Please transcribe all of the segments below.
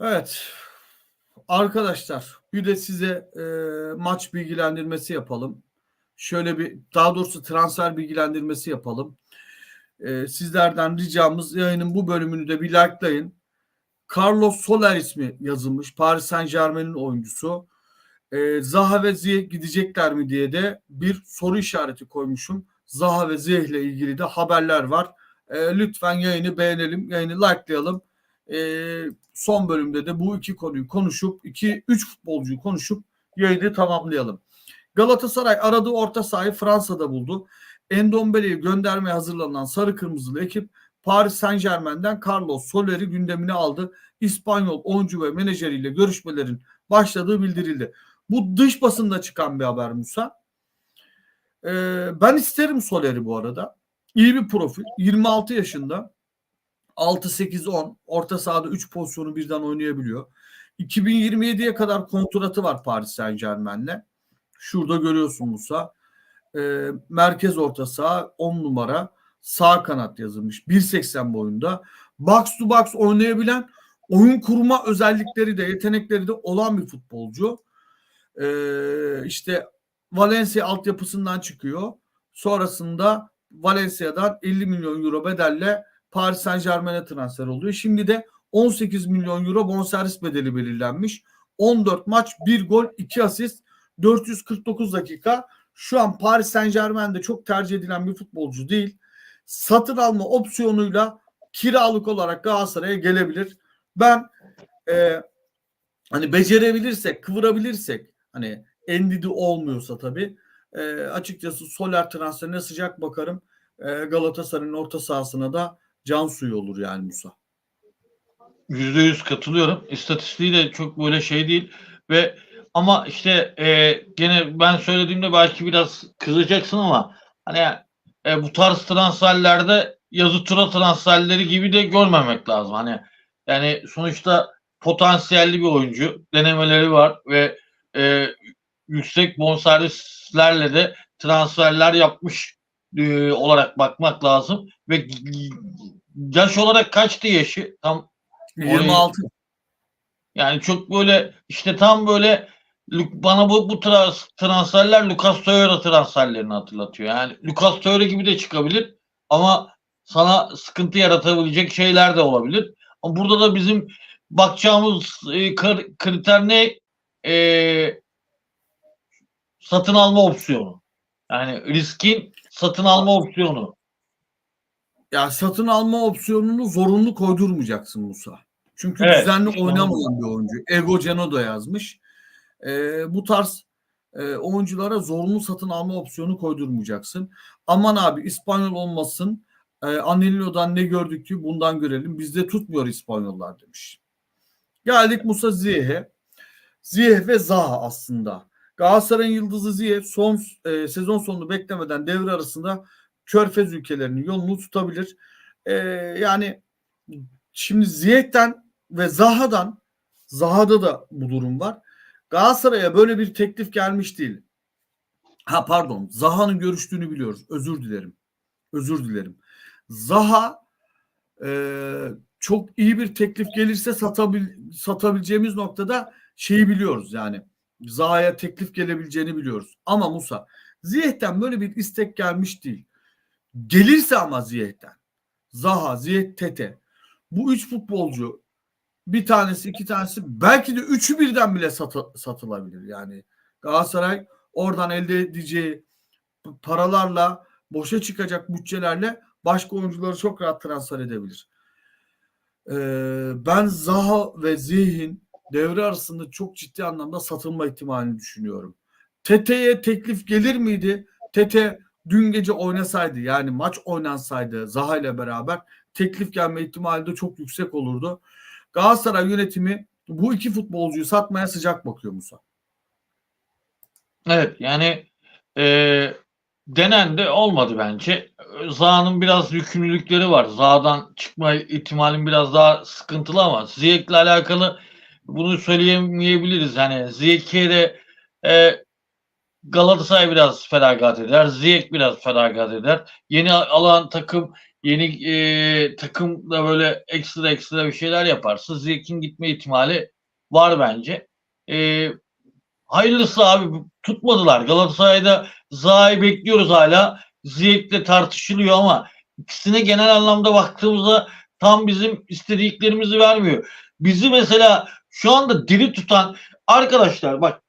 Evet. Arkadaşlar bir de size e, maç bilgilendirmesi yapalım. Şöyle bir daha doğrusu transfer bilgilendirmesi yapalım. E, sizlerden ricamız yayının bu bölümünü de bir likelayın. Carlos Soler ismi yazılmış. Paris Saint Germain'in oyuncusu. E, Zaha ve Ziyech gidecekler mi diye de bir soru işareti koymuşum. Zaha ve Ziyech ile ilgili de haberler var. E, lütfen yayını beğenelim, yayını likelayalım. E, son bölümde de bu iki konuyu konuşup, iki üç futbolcuyu konuşup yayını tamamlayalım. Galatasaray aradığı orta sahayı Fransa'da buldu. Endombele'yi göndermeye hazırlanan sarı kırmızılı ekip Paris Saint Germain'den Carlos Soler'i gündemine aldı. İspanyol oyuncu ve menajeriyle görüşmelerin başladığı bildirildi. Bu dış basında çıkan bir haber Musa. Ee, ben isterim Soler'i bu arada. İyi bir profil. 26 yaşında. 6-8-10 orta sahada 3 pozisyonu birden oynayabiliyor. 2027'ye kadar kontratı var Paris Saint Germain'le. Şurada görüyorsun Musa. Ee, merkez orta saha 10 numara sağ kanat yazılmış. 1.80 boyunda. Box to box oynayabilen oyun kurma özellikleri de yetenekleri de olan bir futbolcu. Ee, işte Valencia altyapısından çıkıyor. Sonrasında Valencia'dan 50 milyon euro bedelle Paris Saint Germain'e transfer oluyor. Şimdi de 18 milyon euro bonservis bedeli belirlenmiş. 14 maç, 1 gol, 2 asist, 449 dakika. Şu an Paris Saint Germain'de çok tercih edilen bir futbolcu değil. Satın alma opsiyonuyla kiralık olarak Galatasaray'a gelebilir. Ben e, hani becerebilirsek, kıvırabilirsek hani Endidi olmuyorsa tabii e, açıkçası Soler transferine sıcak bakarım. E, Galatasaray'ın orta sahasına da can suyu olur yani Musa. Yüzde yüz katılıyorum. İstatistiği de çok böyle şey değil ve ama işte e, gene ben söylediğimde belki biraz kızacaksın ama hani e, bu tarz transferlerde yazı tura transferleri gibi de görmemek lazım. Hani yani sonuçta potansiyelli bir oyuncu denemeleri var ve e, yüksek bonservislerle de transferler yapmış e, olarak bakmak lazım ve yaş olarak kaçtı yaşı? Tam 26. yani çok böyle işte tam böyle bana bu bu trans, transferler Lucas Torreira transferlerini hatırlatıyor. Yani Lucas Torreira gibi de çıkabilir ama sana sıkıntı yaratabilecek şeyler de olabilir. Ama burada da bizim bakacağımız e, kriter ne? E, satın alma opsiyonu. Yani riskin satın alma opsiyonu. Ya satın alma opsiyonunu zorunlu koydurmayacaksın Musa. Çünkü Evet, düzenli oynamayan bir oyuncu. Ego Ceno da yazmış. Ee, bu tarz e, oyunculara zorunlu satın alma opsiyonu koydurmayacaksın. Aman abi İspanyol olmasın. E, Anelio'dan ne gördük ki bundan görelim. Bizde tutmuyor İspanyollar demiş. Geldik Musa Ziyeh'e. Ziyeh ve Zaha aslında. Galatasaray'ın yıldızı Ziyeh son e, sezon sonunu beklemeden devre arasında Körfez ülkelerinin yolunu tutabilir. E, yani şimdi Ziyeh'ten ve Zaha'dan Zaha'da da bu durum var. Galatasaray'a böyle bir teklif gelmiş değil. Ha pardon Zaha'nın görüştüğünü biliyoruz. Özür dilerim. Özür dilerim. Zaha e, çok iyi bir teklif gelirse satabil, satabileceğimiz noktada şeyi biliyoruz yani. Zaha'ya teklif gelebileceğini biliyoruz. Ama Musa Ziyeh'ten böyle bir istek gelmiş değil. Gelirse ama Ziyeh'ten Zaha, Ziyeh, Tete bu üç futbolcu bir tanesi iki tanesi belki de üçü birden bile satı, satılabilir. Yani Galatasaray oradan elde edeceği paralarla boşa çıkacak bütçelerle başka oyuncuları çok rahat transfer edebilir. Ee, ben Zaha ve Ziyeh'in devre arasında çok ciddi anlamda satılma ihtimalini düşünüyorum. Tete'ye teklif gelir miydi? Tete dün gece oynasaydı yani maç oynansaydı Zaha ile beraber teklif gelme ihtimali de çok yüksek olurdu. Galatasaray yönetimi bu iki futbolcuyu satmaya sıcak bakıyor Musa. Evet yani e, denendi olmadı bence. Zaha'nın biraz yükümlülükleri var. Zaha'dan çıkma ihtimalin biraz daha sıkıntılı ama Ziyek'le alakalı bunu söyleyemeyebiliriz. Hani Ziyek'e de e, Galatasaray biraz feragat eder. Ziyek biraz feragat eder. Yeni alan takım yeni e, takım da böyle ekstra ekstra bir şeyler yaparsa Ziyech'in gitme ihtimali var bence. E, hayırlısı abi tutmadılar. Galatasaray'da Zaha'yı bekliyoruz hala. Ziyech'le tartışılıyor ama ikisine genel anlamda baktığımızda tam bizim istediklerimizi vermiyor. Bizi mesela şu anda diri tutan arkadaşlar bak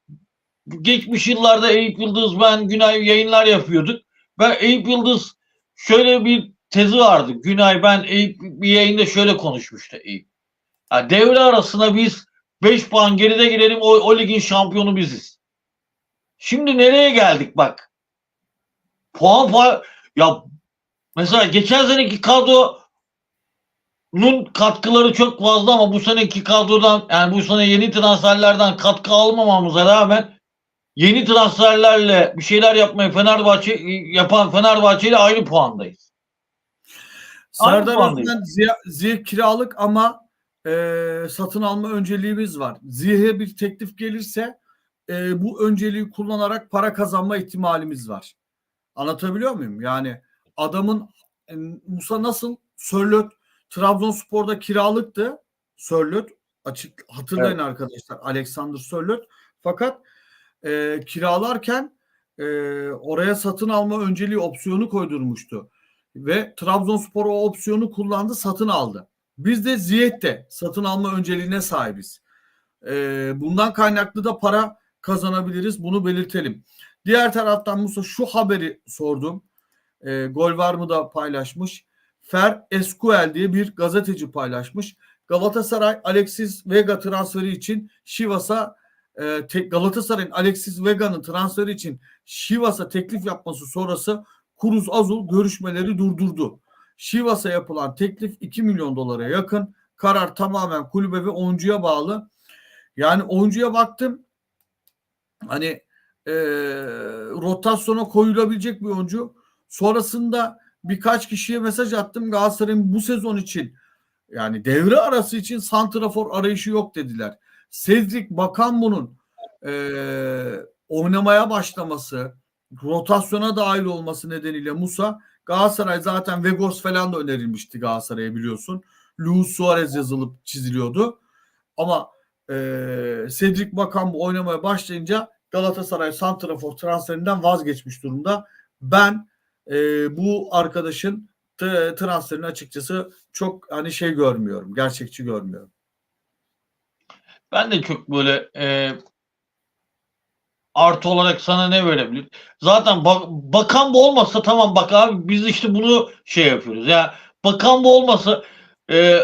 geçmiş yıllarda Eyüp Yıldız ben Günay yayınlar yapıyorduk. Ben Eyüp Yıldız şöyle bir tezi vardı. Günay ben Eyüp bir yayında şöyle konuşmuştu Eyüp. Ya devre arasına biz 5 puan geride girelim o, o ligin şampiyonu biziz. Şimdi nereye geldik bak. Puan puan ya mesela geçen seneki kadronun katkıları çok fazla ama bu seneki kadrodan yani bu sene yeni transferlerden katkı almamamıza rağmen yeni transferlerle bir şeyler yapmayı Fenerbahçe yapan Fenerbahçe ile aynı puandayız. Serdar Ziya, Ziyeh kiralık ama e, satın alma önceliğimiz var. Ziyeh'e bir teklif gelirse e, bu önceliği kullanarak para kazanma ihtimalimiz var. Anlatabiliyor muyum? Yani adamın e, Musa nasıl Sörlot Trabzonspor'da kiralıktı. Sörlot açık hatırlayın arkadaşlar Alexander Sörlot. Fakat e, kiralarken e, oraya satın alma önceliği opsiyonu koydurmuştu ve Trabzonspor o opsiyonu kullandı, satın aldı. Biz de Ziyech'te satın alma önceliğine sahibiz. Ee, bundan kaynaklı da para kazanabiliriz. Bunu belirtelim. Diğer taraftan Musa şu haberi sordum. Ee, gol var mı da paylaşmış. Fer Esquel diye bir gazeteci paylaşmış. Galatasaray Alexis Vega transferi için Şivas'a e, Galatasaray'ın Alexis Vega'nın transferi için Şivas'a teklif yapması sonrası Kuruz Azul görüşmeleri durdurdu. Şivas'a yapılan teklif 2 milyon dolara yakın. Karar tamamen kulübe ve oyuncuya bağlı. Yani oyuncuya baktım. Hani e, rotasyona koyulabilecek bir oyuncu. Sonrasında birkaç kişiye mesaj attım. Galatasaray'ın bu sezon için yani devre arası için santrafor arayışı yok dediler. Cedric Bakan e, oynamaya başlaması, rotasyona dahil olması nedeniyle Musa Galatasaray zaten Vegos falan da önerilmişti Galatasaray'a biliyorsun. Luis Suarez yazılıp çiziliyordu. Ama e, Cedric Bakan bu oynamaya başlayınca Galatasaray Santrafor transferinden vazgeçmiş durumda. Ben e, bu arkadaşın transferini açıkçası çok hani şey görmüyorum. Gerçekçi görmüyorum. Ben de çok böyle e, artı olarak sana ne verebilir? Zaten bak, bakan bu olmasa tamam bak abi biz işte bunu şey yapıyoruz. Ya bakan bu olmasa e,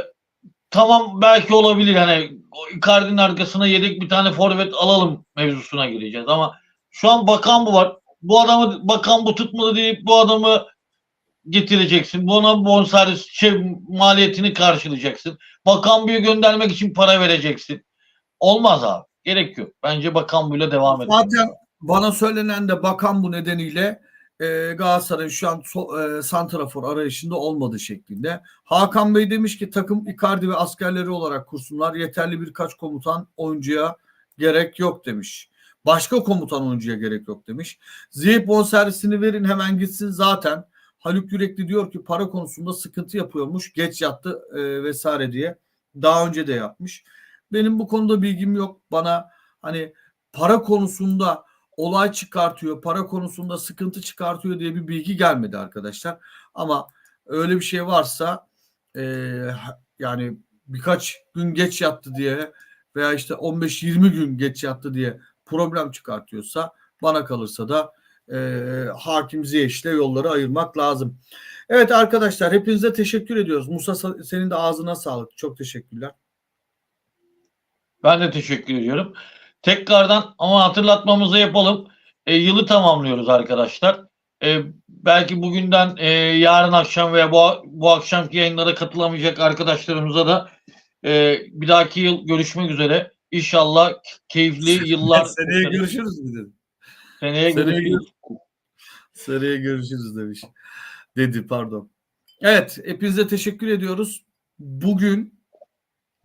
tamam belki olabilir hani Icardi'nin arkasına yedek bir tane forvet alalım mevzusuna gireceğiz ama şu an bakan bu var. Bu adamı bakan bu tutmadı deyip bu adamı getireceksin. Buna bonservis şey, maliyetini karşılayacaksın. Bakan büyü göndermek için para vereceksin. Olmaz abi. Gerek yok. Bence bakan buyla devam edelim. Zaten bana söylenen de bakan bu nedeniyle e, Galatasaray şu an so, e, santrafor arayışında olmadığı şeklinde. Hakan Bey demiş ki takım Icardi ve askerleri olarak kursunlar. Yeterli birkaç komutan oyuncuya gerek yok demiş. Başka komutan oyuncuya gerek yok demiş. Ziyech bonservisini verin hemen gitsin zaten. Haluk Yürekli diyor ki para konusunda sıkıntı yapıyormuş. Geç yattı e, vesaire diye. Daha önce de yapmış. Benim bu konuda bilgim yok. Bana hani para konusunda olay çıkartıyor, para konusunda sıkıntı çıkartıyor diye bir bilgi gelmedi arkadaşlar. Ama öyle bir şey varsa e, yani birkaç gün geç yattı diye veya işte 15-20 gün geç yattı diye problem çıkartıyorsa bana kalırsa da e, hakim Ziyech'le yolları ayırmak lazım. Evet arkadaşlar hepinize teşekkür ediyoruz. Musa senin de ağzına sağlık. Çok teşekkürler. Ben de teşekkür ediyorum. Tekrardan ama hatırlatmamızı yapalım. E, yılı tamamlıyoruz arkadaşlar. E, belki bugünden e, yarın akşam veya bu, bu akşamki yayınlara katılamayacak arkadaşlarımıza da e, bir dahaki yıl görüşmek üzere. İnşallah keyifli yıllar. Seneye görüşürüz dedim. Seneye, Seneye görüşürüz. Seneye görüşürüz demiş. Dedi pardon. Evet hepinize teşekkür ediyoruz. Bugün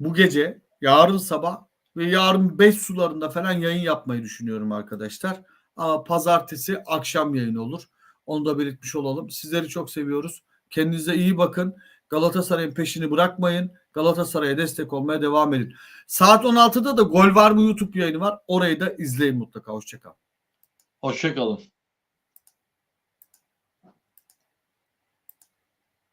bu gece yarın sabah ve yarın 5 sularında falan yayın yapmayı düşünüyorum arkadaşlar. Ama pazartesi akşam yayın olur. Onu da belirtmiş olalım. Sizleri çok seviyoruz. Kendinize iyi bakın. Galatasaray'ın peşini bırakmayın. Galatasaray'a destek olmaya devam edin. Saat 16'da da Gol Var mı YouTube yayını var. Orayı da izleyin mutlaka. Hoşçakalın. Hoşçakalın.